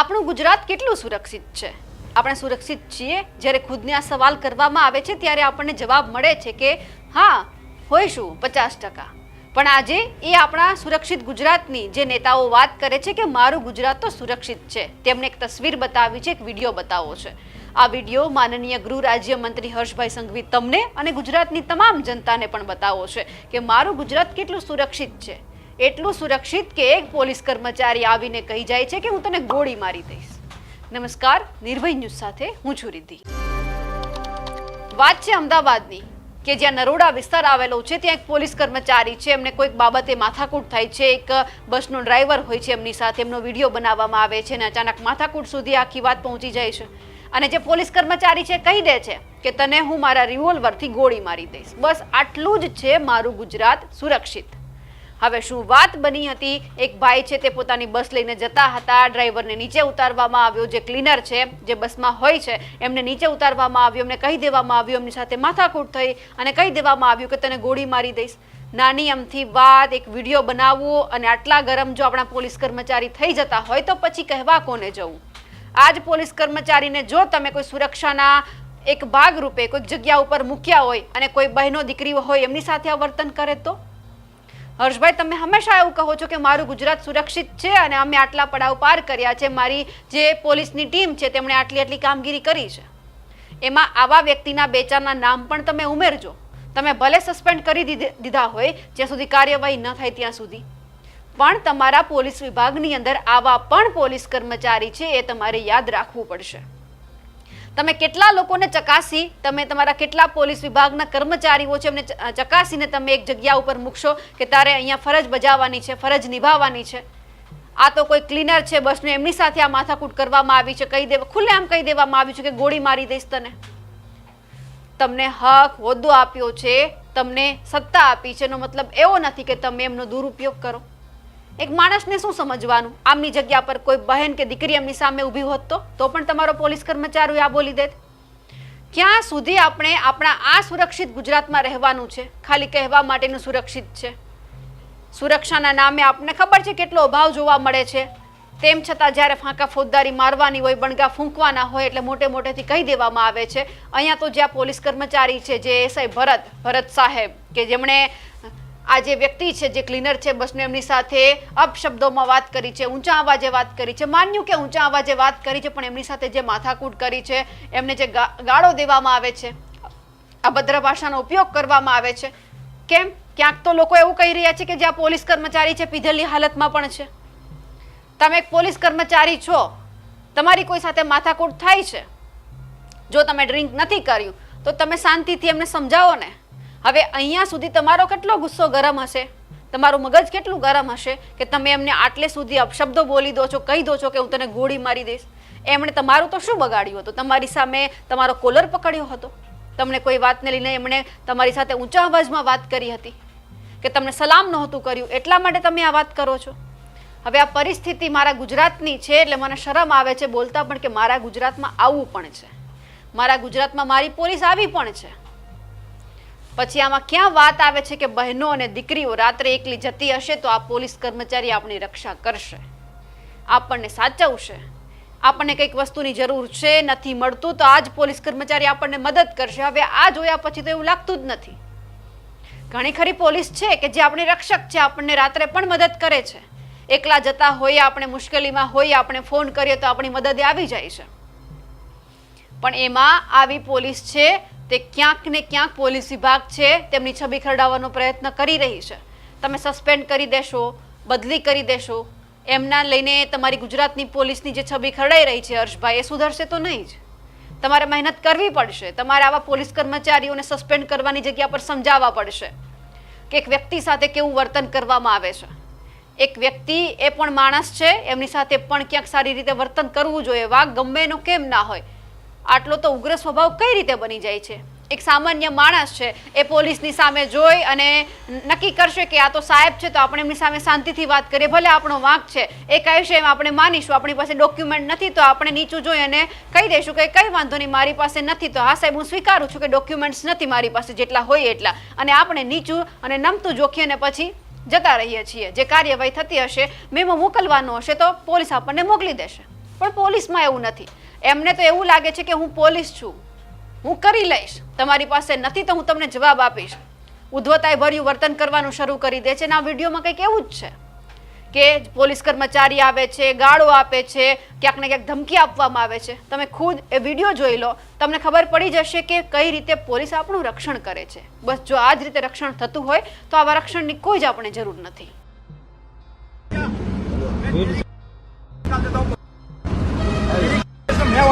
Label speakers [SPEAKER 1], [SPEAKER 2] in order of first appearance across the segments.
[SPEAKER 1] આપણું ગુજરાત કેટલું સુરક્ષિત છે? આપણે સુરક્ષિત છીએ? જ્યારે ખુદને આ સવાલ કરવામાં આવે છે, ત્યારે આપણને જવાબ મળે છે કે, હા હોઈશું પચાસ ટકા. પણ આજે એ આપણા સુરક્ષિત ગુજરાતની જે નેતાઓ વાત કરે છે કે, મારું ગુજરાત તો સુરક્ષિત છે. તેમણે એક તસવીર બતાવી છે, એક વીડિયો બતાવો છે. આ વીડિયો માનનીય ગૃહ રાજ્યમંત્રી હર્ષભાઈ સંઘવી તમને અને ગુજરાતની તમામ જનતાને પણ બતાવો છે કે, મારું ગુજરાત કેટલું સુરક્ષિત છે? એટલું સુરક્ષિત કે એક પોલીસ કર્મચારી આવીને કહી જાય છે કે હું તને ગોળી મારી દઈશ. નમસ્કાર, નિર્ભય ન્યૂઝ સાથે હું છું રિદ્ધિ. વાત છે અમદાવાદની, કે જ્યાં નરોડા વિસ્તાર આવેલો છે, ત્યાં એક પોલીસ કર્મચારી છે, એમને કોઈક બાબતે માથાકૂટ થાય છે, એક બસનો ડ્રાઈવર હોય છે, એમની સાથે એમનો વીડિયો બનાવવામાં આવે છે અને અચાનક માથાકૂટ સુધી આખી વાત પહોંચી જાય છે. અને જે પોલીસ કર્મચારી છે, કહી દે છે કે તને હું મારા રિવોલ્વરથી ગોળી મારી દઈશ. બસ આટલું જ છે મારું ગુજરાત સુરક્ષિત. હવે શું વાત બની હતી? એક ભાઈ છે તે પોતાની બસ લઈને જતા હતા. ડ્રાઈવરને નીચે ઉતારવામાં આવ્યો, જે ક્લીનર છે, જે બસમાં હોય છે, એમને નીચે ઉતારવામાં આવ્યો, એમને કહી દેવામાં આવ્યું, એમની સાથે માથાકૂટ થઈ અને કહી દેવામાં આવ્યું કે તને ગોળી મારી દઈશ. નાની અમથી વાત, એક વીડિયો બનાવવો અને આટલા ગરમ જો આપણા પોલીસ કર્મચારી થઈ જતા હોય તો પછી કહેવા કોને જવું? આજ પોલીસ કર્મચારીને જો તમે કોઈ સુરક્ષાના એક ભાગ રૂપે કોઈક જગ્યા ઉપર મૂક્યા હોય અને કોઈ બહેનો દીકરીઓ હોય એમની સાથે આ વર્તન કરે તો? હર્ષભાઈ, તમે હંમેશા એવું કહો છો કે મારું ગુજરાત સુરક્ષિત છે અને અમે આટલા પડાવ પાર કર્યા છે. મારી જે પોલીસની ટીમ છે, તેમણે આટલી આટલી કામગીરી કરી છે. એમાં આવા વ્યક્તિના બે ચારના નામ પણ તમે ઉમેરજો. તમે ભલે સસ્પેન્ડ કરી દીધા હોય, જ્યાં સુધી કાર્યવાહી ન થાય ત્યાં સુધી. પણ તમારા પોલીસ વિભાગની અંદર આવા પણ પોલીસ કર્મચારી છે, એ તમારે યાદ રાખવું પડશે. તમે કેટલા લોકોને ચકાસી, તમે તમારા કેટલા પોલીસ વિભાગના કર્મચારીઓ છે, એમને ચકાસીને તમે એક જગ્યા ઉપર મૂકશો કે તારે અહીંયા ફરજ બજાવવાની છે, ફરજ નિભાવવાની છે. આ તો કોઈ ક્લીનર છે બસનું, એમની સાથે આ માથાકૂટ કરવામાં આવી છે, કહી દેવા ખુલ્લેઆમ કહી દેવામાં આવ્યું છે કે ગોળી મારી દઈશ તને. તમને હક હોદ્દો આપ્યો છે, તમને સત્તા આપી છે, એનો મતલબ એવો નથી કે તમે એમનો દુરુપયોગ કરો. એક માણસને શું સમજવાનું? આમની જગ્યા પર કોઈ બહેન કે દીકરી એમની સામે ઊભી હોત તો? તો પણ તમારો પોલીસ કર્મચારી આ બોલી દેત. ક્યાં સુધી આપણે આપણા આ સુરક્ષિત ગુજરાતમાં રહેવાનું છે? ખાલી કહેવા માટેનું સુરક્ષિત છે. સુરક્ષાના નામે આપણને ખબર છે કેટલો અભાવ જોવા મળે છે. તેમ છતાં જ્યારે ફાંકા ફોજદારી મારવાની હોય, બણગા ફૂંકવાના હોય એટલે મોટે મોટેથી કહી દેવામાં આવે છે. અહીંયા તો જ્યાં પોલીસ કર્મચારી છે, જે એસઆઈ ભરત ભરત સાહેબ, કે જેમણે આ જે વ્યક્તિ છે, જે ક્લીનર છે, બસને એમની સાથે અપશબ્દોમાં વાત કરી છે, ઊંચા અવાજે વાત કરી છે, માન્યું કે ઊંચા અવાજે વાત કરી છે, પણ એમની સાથે જે માથાકૂટ કરી છે, એમને જે ગાળો દેવામાં આવે છે અભદ્ર ભાષાનો ઉપયોગ કરવામાં આવે છે. કેમ? ક્યાંક તો લોકો એવું કહી રહ્યા છે કે જે આ પોલીસ કર્મચારી છે, પીધેલી હાલતમાં પણ છે. તમે એક પોલીસ કર્મચારી છો, તમારી કોઈ સાથે માથાકૂટ થાય છે? જો તમે ડ્રિંક નથી કર્યું, તો તમે શાંતિથી એમને સમજાવો ને. હવે અહીંયા સુધી તમારો કેટલો ગુસ્સો ગરમ હશે? તમારું મગજ કેટલું ગરમ હશે કે તમે એમને આટલે સુધી અપશબ્દો બોલી દો છો, કહી દો છો કે હું તને ગોળી મારી દઈશ? એમણે તમારું તો શું બગાડ્યું હતું? તમારી સામે તમારો કોલર પકડ્યો હતો? તમને કોઈ વાતને લઈને એમણે તમારી સાથે ઊંચા અવાજમાં વાત કરી હતી કે તમને સલામ નહોતું કર્યું? એટલા માટે તમે આ વાત કરો છો? હવે આ પરિસ્થિતિ મારા ગુજરાતની છે એટલે મને શરમ આવે છે બોલતા પણ કે મારા ગુજરાતમાં આવવું પણ છે. મારા ગુજરાતમાં મારી પોલીસ આવી પણ છે. પછી આમાં ક્યાં વાત આવે છે કે બહેનો અને દીકરીઓ રાત્રે એકલી જતી હશે તો આ પોલીસ કર્મચારી આપણી રક્ષા કરશે. આપણને સાચવશે. આપણને કંઈક વસ્તુની જરૂર છે, નથી મળતું, તો આ જ પોલીસ કર્મચારી આપણને મદદ કરશે. હવે આ જોયા પછી તો એવું લાગતું જ નથી. ઘણી ખરી પોલીસ છે કે જે આપણી રક્ષક છે, આપણને રાત્રે પણ મદદ કરે છે. એકલા જતા હોઈએ આપણે મુશ્કેલીમાં હોઈએ આપણે ફોન કરીએ તો આપણી મદદે આવી જાય છે. પણ એમાં આવી પોલીસ છે તે ક્યાંક ને ક્યાંક પોલીસ વિભાગ છે, તેમની છબી ખરડાવવાનો પ્રયત્ન કરી રહી છે. તમે સસ્પેન્ડ કરી દેશો, બદલી કરી દેશો. એમના લઈને તમારી ગુજરાતની પોલીસની જે છબી ખરડાઈ રહી છે હર્ષભાઈ, એ સુધરશે તો નહીં જ. તમારે મહેનત કરવી પડશે. તમારે આવા પોલીસ કર્મચારીઓને સસ્પેન્ડ કરવાની જગ્યા પર સમજાવવા પડશે કે એક વ્યક્તિ સાથે કેવું વર્તન કરવામાં આવે છે. એક વ્યક્તિ એ પણ માણસ છે, એમની સાથે પણ ક્યાંક સારી રીતે વર્તન કરવું જોઈએ. વાઘ ગમે એનો કેમ ના હોય. આટલો તો ઉગ્ર સ્વભાવ કઈ રીતે બની જાય છે? એક સામાન્ય માણસ છે, એ પોલીસની સામે જોઈ અને નક્કી કરશે કે આ તો સાહેબ છે, તો આપણે એમની સામે શાંતિથી વાત કરીએ. ભલે આપણો વાંક છે એ કહેશે એમ આપણે માનીશું, આપણી પાસે ડોક્યુમેન્ટ નથી, તો આપણે નીચું જોઈ અને કહી દઈશું કે કંઈ વાંધો નહીં, મારી પાસે નથી. તો હા સાહેબ, હું સ્વીકારું છું કે ડોક્યુમેન્ટ્સ નથી મારી પાસે, જેટલા હોય એટલા. અને આપણે નીચું અને નમતું જોખીએ અને પછી જતા રહીએ છીએ. જે કાર્યવાહી થતી હશે, મેમો મોકલવાનો હશે, તો પોલીસ આપણને મોકલી દેશે. પણ પોલીસમાં એવું નથી. એમને તો એવું લાગે છે કે હું પોલીસ છું. હું કરી લઈશ. તમારી પાસે નથી તો હું તમને જવાબ આપીશ. ઉદ્ધવતાએ ભર્યું વર્તન કરવાનું શરૂ કરી દે છે અને આ વિડીયોમાં કંઈક એવું જ છે. કે પોલીસ કર્મચારી આવે છે, ગાળો આપે છે, ક્યાંક ને ક્યાંક ધમકી આપવામાં આવે છે. તમે ખુદ એ વીડિયો જોઈ લો, તમને ખબર પડી જશે કે કઈ રીતે પોલીસ આપણું રક્ષણ કરે છે. બસ જો આ જ રીતે રક્ષણ થતું હોય, તો આવા રક્ષણની કોઈ જ આપણે જરૂર નથી.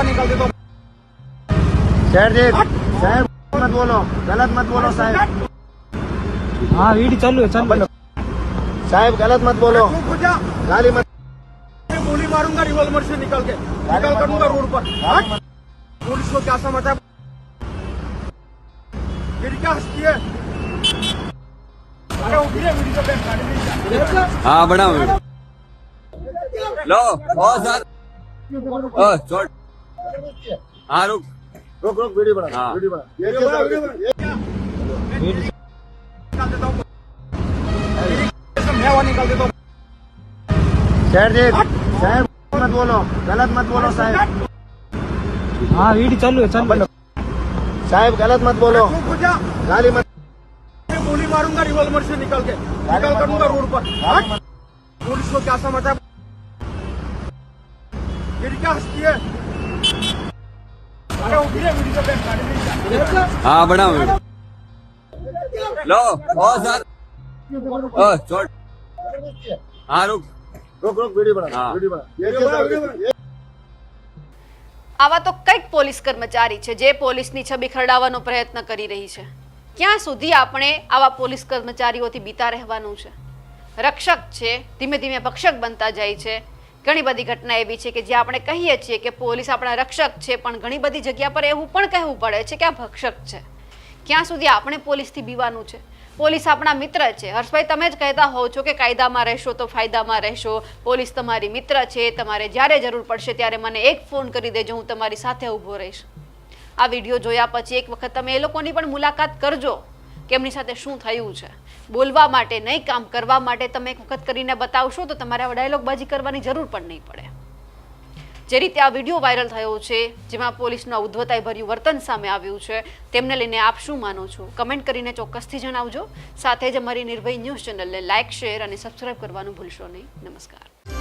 [SPEAKER 2] निकाल हूँ
[SPEAKER 3] सर जी साहब मत बोलो गलत मत बोलो साहब।
[SPEAKER 4] हाँ वीडियो चालू चालू
[SPEAKER 3] साहब गलत मत बोलो।
[SPEAKER 2] तू
[SPEAKER 3] गाली मत
[SPEAKER 2] गोली मारूँगा रिवॉल्वर से निकल के। निकल कर दूँगा रोड पर। पुलिस को क्या समझता है फिर क्या हंसती है? है गाड़ी में जा।
[SPEAKER 5] હા हाँ रुक।
[SPEAKER 3] रुक रुक वीडियो बना
[SPEAKER 5] हाँ।
[SPEAKER 3] वीडियो बना।
[SPEAKER 2] वीडियो बना निकाल देता हूँ
[SPEAKER 3] सर जी शहर मत बोलो गलत मत बोलो साहब।
[SPEAKER 4] हाँ वीडियो चलो चलो
[SPEAKER 3] साहब गलत मत बोलो। गाली मत
[SPEAKER 2] गोली मारूँगा रिवॉल्वर से निकल के। निकल कर दूँगा रोड पर। पुलिस को क्या समझता है? गिर क्या हस्ती है?
[SPEAKER 5] હા બનાવ. લો
[SPEAKER 1] આવા તો કંઈક પોલીસ કર્મચારી છે જે પોલીસની છબી ખરડાવવાનો પ્રયત્ન કરી રહી છે. ક્યાં સુધી આપણે આવા પોલીસ કર્મચારીઓથી બીતા રહેવાનું છે? રક્ષક છે ધીમે ધીમે ભક્ષક બનતા જાય છે. ઘણી બધી ઘટના એવી છે કે જે આપણે કહીએ છીએ કે પોલીસ આપણા રક્ષક છે, પણ ઘણી બધી જગ્યા પર એવું પણ કહેવું પડે છે કે આ ભક્ષક છે. ક્યાં સુધી આપણે પોલીસથી બીવાનું છે? પોલીસ આપણા મિત્ર છે. હર્ષભાઈ, તમે જ કહેતા હોવ છો કે કાયદામાં રહેશો તો ફાયદામાં રહેશો. પોલીસ તમારી મિત્ર છે, તમારે જ્યારે જરૂર પડશે ત્યારે મને એક ફોન કરી દેજો, હું તમારી સાથે ઊભો રહીશ. આ વીડિયો જોયા પછી એક વખત તમે એ લોકોની પણ મુલાકાત કરજો. કે એમની સાથે શું થયું છે? બોલવા માટે નહીં, કામ કરવા માટે તમે એક વખત કરીને બતાવશો તો તમારે આ ડાયલોગબાજી કરવાની જરૂર પણ નહીં પડે. જે રીતે આ વીડિયો વાયરલ થયો છે, જેમાં પોલીસનું ઉદ્વતાઈ ભર્યું વર્તન સામે આવ્યું છે, તેમને લઈને આપ શું માનો છો? કમેન્ટ કરીને ચોક્કસથી જણાવજો. સાથે જ અમારી નિર્ભય ન્યૂઝ ચેનલને લાઇક શેર અને સબસ્ક્રાઇબ કરવાનું ભૂલશો નહીં. નમસ્કાર.